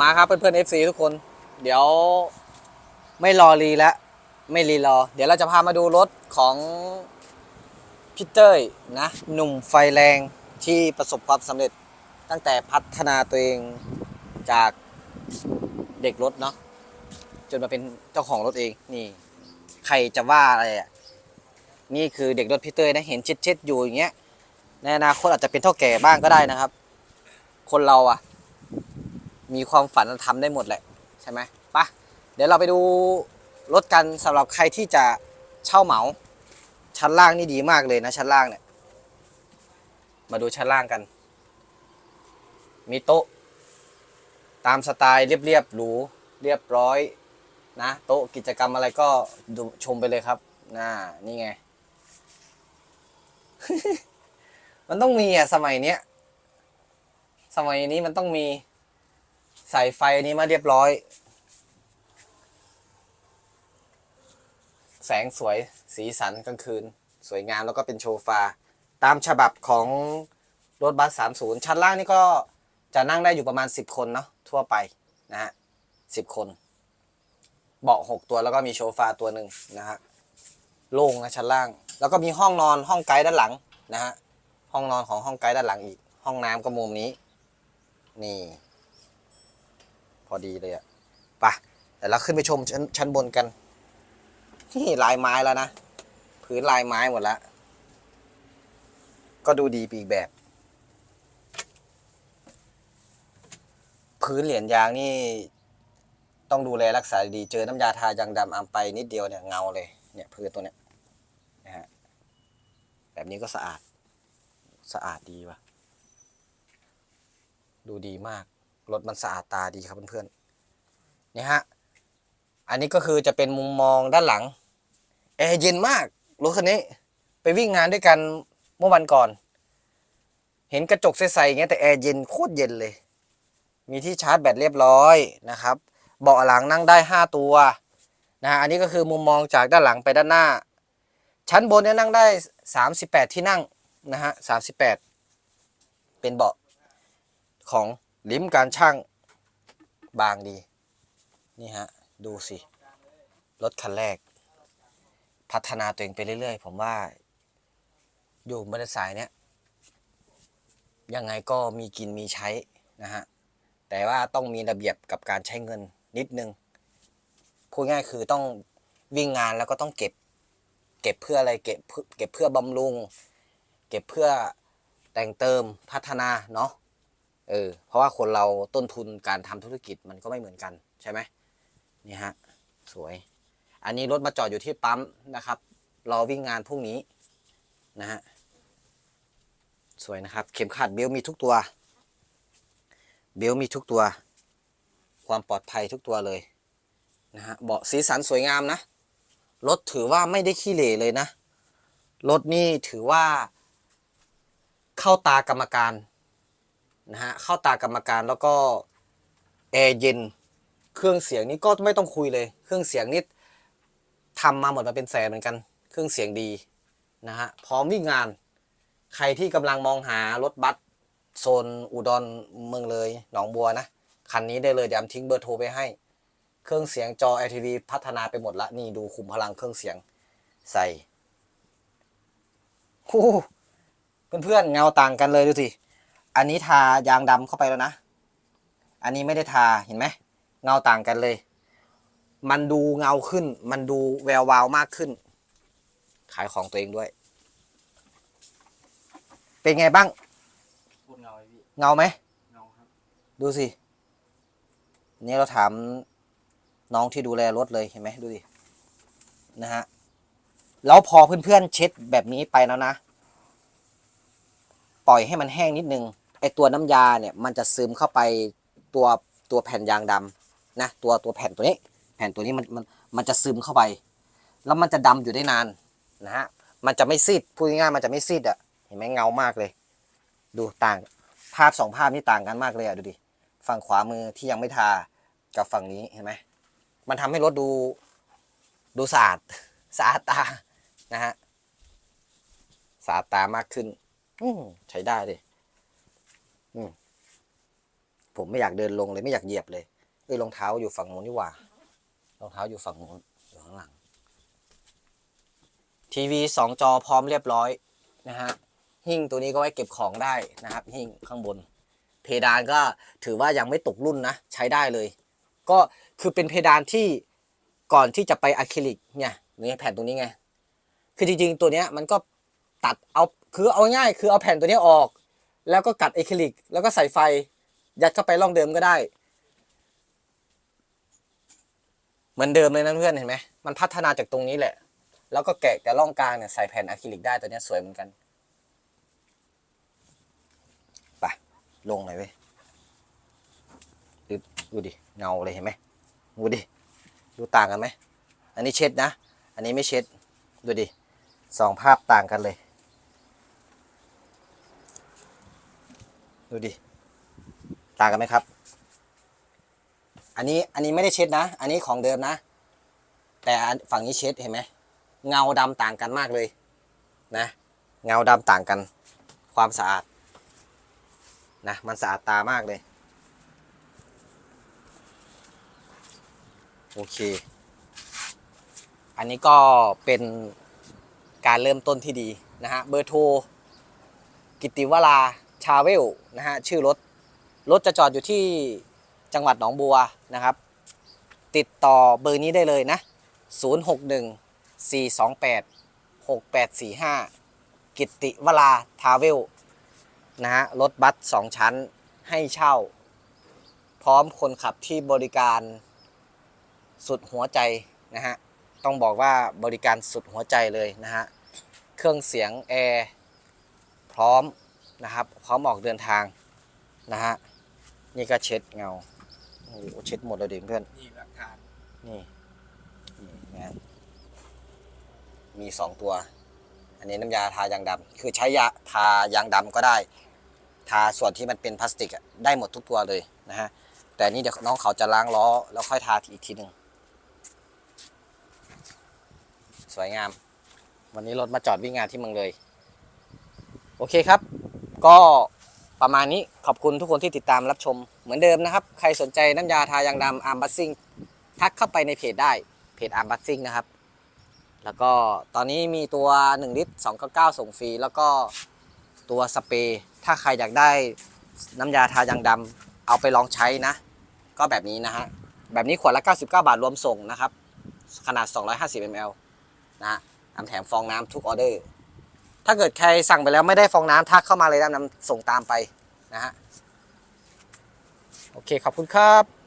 มาครับเพื่อนๆ FC ทุกคน เดี๋ยวไม่รอรีแล้วไม่รีรอ เดี๋ยวเราจะพามาดูรถของพี่เต้ยนะ หนุ่มไฟแรงที่ประสบความสำเร็จตั้งแต่พัฒนาตัวเองจากเด็กรถเนาะจนมาเป็นเจ้าของรถเองนี่ ใครจะว่าอะไรอะนี่คือเด็กรถพี่เต้ยนะเห็นเช็ดๆอยู่อย่างเงี้ยในอนาคตอาจจะเป็นเท่าแก่บ้างก็ได้นะครับ คนเราอะ มีความฝันทำได้หมดแหละใช่ไหมปะเดี๋ยวเราไปดูรถกันสำหรับใครที่จะเช่าเหมา ชั้นล่างนี่ดีมากเลยนะชั้นล่างเนี่ย มาดูชั้นล่างกัน มีโต๊ะ ตามสไตล์เรียบๆหรูเรียบร้อยนะโต๊ะกิจกรรมอะไรก็ดูชมไปเลยครับน่านี่ไง มันต้องมีอะสมัยเนี้ย สมัยนี้มันต้องมี ใส่ไฟอันนี้มาเรียบร้อย แสงสวยสีสันกลางคืน สวยงามแล้วก็เป็นโชฟา ตามฉบับของรถบัส 30 ชั้นล่างนี่ก็จะนั่งได้อยู่ประมาณ 10 คนเนาะทั่วไปนะฮะ10คน เบาะ6ตัวแล้วก็มีโชฟาตัวหนึ่งนะฮะโล่งนะชั้นล่าง แล้วก็มีห้องนอนห้องไกด์ด้านหลังนะฮะห้องนอนของห้องไกด์ด้านหลังอีก ห้องน้ำก็มุมนี้ นี่ อดีเลยอะไปะแต่เราขึ้นไปชมชั้นชั้นบนกันนี่ลายไม้แล้วนะพื้นลายไม้หมดแล้ว ก็ดูดีปีกแบบ พื้นเหรียญยางนี่ต้องดูแลรักษาดีเจอน้ำยาทายางดำอามไปนิดเดียวเนี่ยเงาเลยเนี่ยพื้นตัวเนี้ยนะฮะแบบนี้ก็สะอาดสะอาดดีว่ะ ดูดีมาก รถมันสะอาดตาดีครับเพื่อนๆนี่ฮะอันนี้ก็คือจะเป็นมุมมองด้านหลังแอร์เย็นมากรถคันนี้ไปวิ่งงานด้วยกันเมื่อวันก่อน เห็นกระจกใสๆอย่างเงี้ยแต่แอร์เย็นโคตรเย็นเลย มีที่ชาร์จแบตเรียบร้อยนะครับ เบาะหลังนั่งได้ 5 ตัวนะฮะอันนี้ก็คือมุมมองจากด้านหลังไปด้านหน้า ชั้นบนเนี่ยนั่งได้ 38 ที่นั่งนะฮะ38 เป็นเบาะของ ลิ้มการช่างบางดี นี่ฮะ ดูสิ รถคันแรก พัฒนาตัวเองไปเรื่อยๆ ผมว่า อยู่บนสายเนี้ยยังไงก็มีกินมีใช้นะฮะ แต่ว่าต้องมีระเบียบกับการใช้เงินนิดนึง พูดง่ายคือต้องวิ่งงานแล้วก็ต้องเก็บ เก็บเพื่ออะไรเก็บเพื่อเก็บเพื่อบำรุง เก็บเพื่อแต่งเติมพัฒนาเนาะ เออเพราะว่าคนเราต้นทุนการทำธุรกิจมันก็ไม่เหมือนกันใช่ไหมนี่ฮะสวย อันนี้รถมาจอดอยู่ที่ปั๊มนะครับรอวิ่งงานพรุ่งนี้นะฮะสวยนะครับ เข็มขัดเบลต์มีทุกตัว เบลต์มีทุกตัว ความปลอดภัยทุกตัวเลยนะฮะเบาะสีสันสวยงามนะรถถือว่าไม่ได้ขี้เหร่เลยนะรถนี่ถือว่า เข้าตากรรมการ นะฮะเข้าตากรรมการแล้วก็แอร์เย็นเครื่องเสียงนี่ก็ไม่ต้องคุยเลย เครื่องเสียงนี่ทำมาหมดมาเป็นแสนเหมือนกัน เครื่องเสียงดีนะฮะพร้อมวิ่งงานใครที่กำลังมองหารถบัสโซนอุดรเมืองเลยหนองบัวนะคันนี้ได้เลยเดี๋ยวอำทิ้งเบอร์โทรไปให้ เครื่องเสียงจอ LTV พัฒนาไปหมดละนี่ดูขุมพลังเครื่องเสียงใส่เพื่อนๆเงาต่างกันเลยดูสิ อันนี้ทายางดำเข้าไปแล้วนะ อันนี้ไม่ได้ทาเห็นไหมเงาต่างกันเลย มันดูเงาขึ้น มันดูแวววาวมากขึ้น ขายของตัวเองด้วย เป็นไงบ้างพูดเงาไอ้พี่เงาไหมเงาครับ ดูสินี่เราถามน้องที่ดูแลรถเลยเห็นไหมดูดินะฮะแล้วพอเพื่อนๆเช็ดแบบนี้ไปแล้วนะ ปล่อยให้มันแห้งนิดนึง ไอตัวน้ำยาเนี่ยมันจะซึมเข้าไปตัวตัวแผ่นยางดำนะตัวตัวแผ่นตัวนี้ แผ่นตัวนี้มันมันมันจะซึมเข้าไป แล้วมันจะดำอยู่ได้นานนะฮะมันจะไม่ซีดพูดง่ายๆมันจะไม่ซีดอะเห็นไหมเงามากเลย ดูต่างภาพสองภาพนี่ต่างกันมากเลยอะดูดิฝั่งขวามือที่ยังไม่ทากับฝั่งนี้เห็นไหมมันทำให้รถดูดูสะอาดสะอาดตานะฮะสะอาดตามากขึ้นอืใช้ได้เลย อืมผมไม่อยากเดินลงเลยไม่อยากเหยียบเลยเอ้ยรองเท้าอยู่ฝั่งนู้นนี่หว่ารองเท้าอยู่ฝั่งนู้นอยู่ข้างหลัง ทีวีสองจอพร้อมเรียบร้อยนะฮะหิ้งตัวนี้ก็ไว้เก็บของได้นะครับหิ้งข้างบน เพดานก็ถือว่ายังไม่ตกรุ่นนะ ใช้ได้เลย ก็คือเป็นเพดานที่ก่อนที่จะไปอะคริลิกเนี่ยนี่แผ่นตรงนี้ไง คือจริงๆตัวเนี้ยมันก็ตัดเอาคือเอาง่ายคือเอาแผ่นตัวนี้ออก แล้วก็กัดอะคริลิก แล้วก็ใส่ไฟ ยัดเข้าไปร่องเดิมก็ได้ เหมือนเดิมเลยนะเพื่อนเห็นไหมมันพัฒนาจากตรงนี้แหละ แล้วก็แกะแต่ร่องกลางเนี่ยใส่แผ่นอะคริลิกได้ตัวนี้สวยเหมือนกันไปลงหน่อยเว้ยดูดูดิเงาเลยเห็นไหมดูดิดูต่างกันไหมอันนี้เช็ดนะ อันนี้ไม่เช็ดดูดิสองภาพต่างกันเลย ดูดิต่างกันไหมครับ อันนี้อันนี้ไม่ได้เช็ดนะ อันนี้ของเดิมนะ แต่ฝั่งนี้เช็ดเห็นไหมเงาดำต่างกันมากเลยนะ เงาดำต่างกัน ความสะอาดนะมันสะอาดตามากเลย โอเค อันนี้ก็เป็นการเริ่มต้นที่ดีนะฮะเบอร์โทรกิติวรา ชาเวลนะฮะชื่อรถ รถจะจอดอยู่ที่จังหวัดหนองบัวนะครับ ติดต่อเบอร์นี้ได้เลยนะ 061 428 6845 กิติวราทาเวลนะฮะรถบัสสองชั้นให้เช่า พร้อมคนขับที่บริการสุดหัวใจนะฮะต้องบอกว่าบริการสุดหัวใจเลยนะฮะ เครื่องเสียงแอร์พร้อม นะครับ พร้อมออกเดินทางนะฮะนี่ก็เช็ดเงาโอ้โหเช็ดหมดเลยดิเพื่อนนี่หลักฐานนี่นี่นะมีสองตัว อันนี้น้ำยาทายางดำคือใช้ยาทายางดำก็ได้ ทาส่วนที่มันเป็นพลาสติกอะได้หมดทุกตัวเลยนะฮะแต่นี่เดี๋ยวน้องเขาจะล้างล้อแล้วค่อยทาอีกทีหนึ่งสวยงาม วันนี้รถมาจอดวิ่งงานที่เมืองเลย โอเคครับ ก็ประมาณนี้ขอบคุณทุกคนที่ติดตามรับชม เหมือนเดิมนะครับ ใครสนใจน้ำยาทายางดำอาร์มบัสซิ่งทักเข้าไปในเพจได้เพจอาร์มบัสซิ่งนะครับ แล้วก็ตอนนี้มีตัว 1 ลิตร 299 ส่งฟรี แล้วก็ตัวสเปรย์ถ้าใครอยากได้น้ำยาทายางดำเอาไปลองใช้นะ ก็แบบนี้นะฮะ แบบนี้ขวดละ 99 บาทรวมส่งนะครับ ขนาด 250 ml นะฮะนำแถมฟองน้ำทุกออเดอร์ ถ้าเกิดใครสั่งไปแล้วไม่ได้ฟองน้ำทักเข้ามาเลยนะนำส่งตามไปนะฮะโอเคขอบคุณครับ